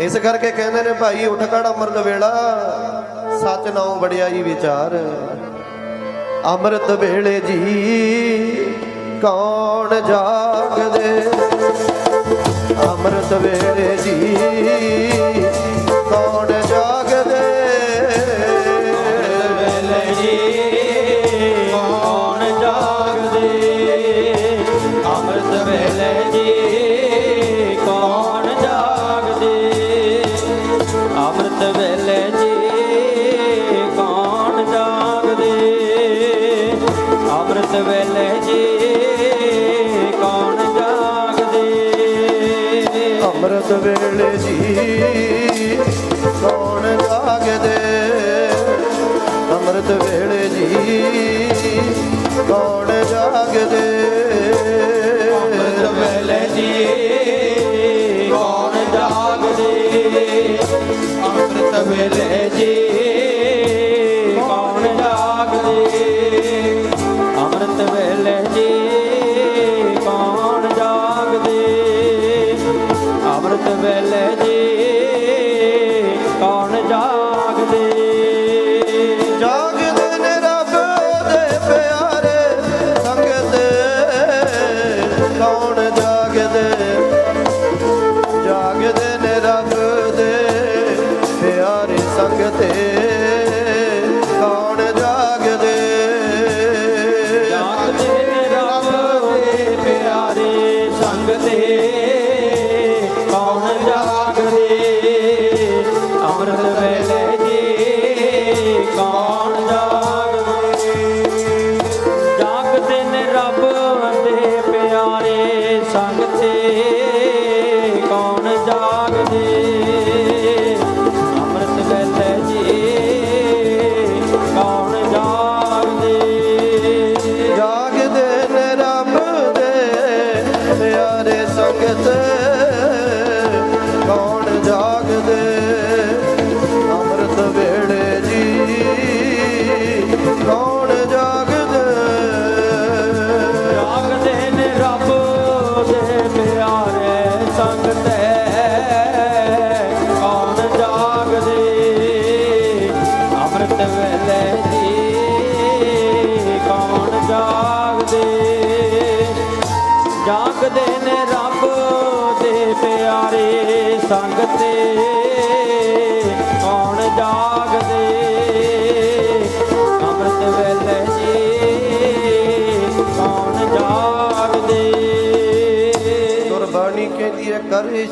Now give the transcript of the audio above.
ਇਸ ਕਰਕੇ ਕਹਿੰਦੇ ਨੇ ਭਾਈ, ਉਠ ਕੜ ਅੰਮ੍ਰਿਤ ਵੇਲਾ। ਸੱਚ ਨਾਉ ਵਡਿਆਈ ਵਿਚਾਰ। ਅੰਮ੍ਰਿਤ ਵੇਲੇ ਜੀ ਕੌਣ ਜਾਗਦੇ? ਅੰਮ੍ਰਿਤ ਵੇਲੇ ਜੀ ਕੌਣ ਜਾਗਦੇ? ਵੇਲੇ ਜੀ ਕੌਣ ਜਾਗਦੇ? ਅੰਮ੍ਰਿਤ ਵੇਲੇ ਅੰਮ੍ਰਿਤ ਵੇਲੇ ਜੀ ਕੌਣ ਜਾਗਦੇ? ਅੰਮ੍ਰਿਤ ਵੇਲੇ ਜੀ ਕੌਣ ਜਾਗਦੇ? ਅੰਮ੍ਰਿਤ ਵੇਲੇ ਜੀ ਕੌਣ ਜਾਗਦੇ? ਅੰਮ੍ਰਿਤ ਵੇਲੇ ਜੀ ਕੌਣ ਜਾਗਦੇ? ਅੰਮ੍ਰਿਤ ਵੇਲੇ ਜੀ ਕੌਣ ਜਾਗਦੇ? ਵੇਲੇ ਜੀ। ਕੌਣ ਜਾਗਦੇ? ਅੰਮ੍ਰਿਤ ਵੇਲੇ ਜੀ। ਕੌਣ ਜਾਗਦੇ? ਅੰਮ੍ਰਿਤ ਵੇਲੇ ਜੀ। এসেছে ਦੇ ਪਿਆਰੇ ਸੰਗ ਤੇ ਕੌਣ ਜਾਗਦੇ? ਅੰਮ੍ਰਿਤ ਵੇਲੇ ਜੀ, ਕੌਣ ਜਾਗਦੇ? ਜਾਗਦੇ ਨੇ ਰੱਬ ਦੇ ਪਿਆਰੇ ਸੰਗ ਤੇ ਕੌਣ ਜਾਗਦੇ? કરીશ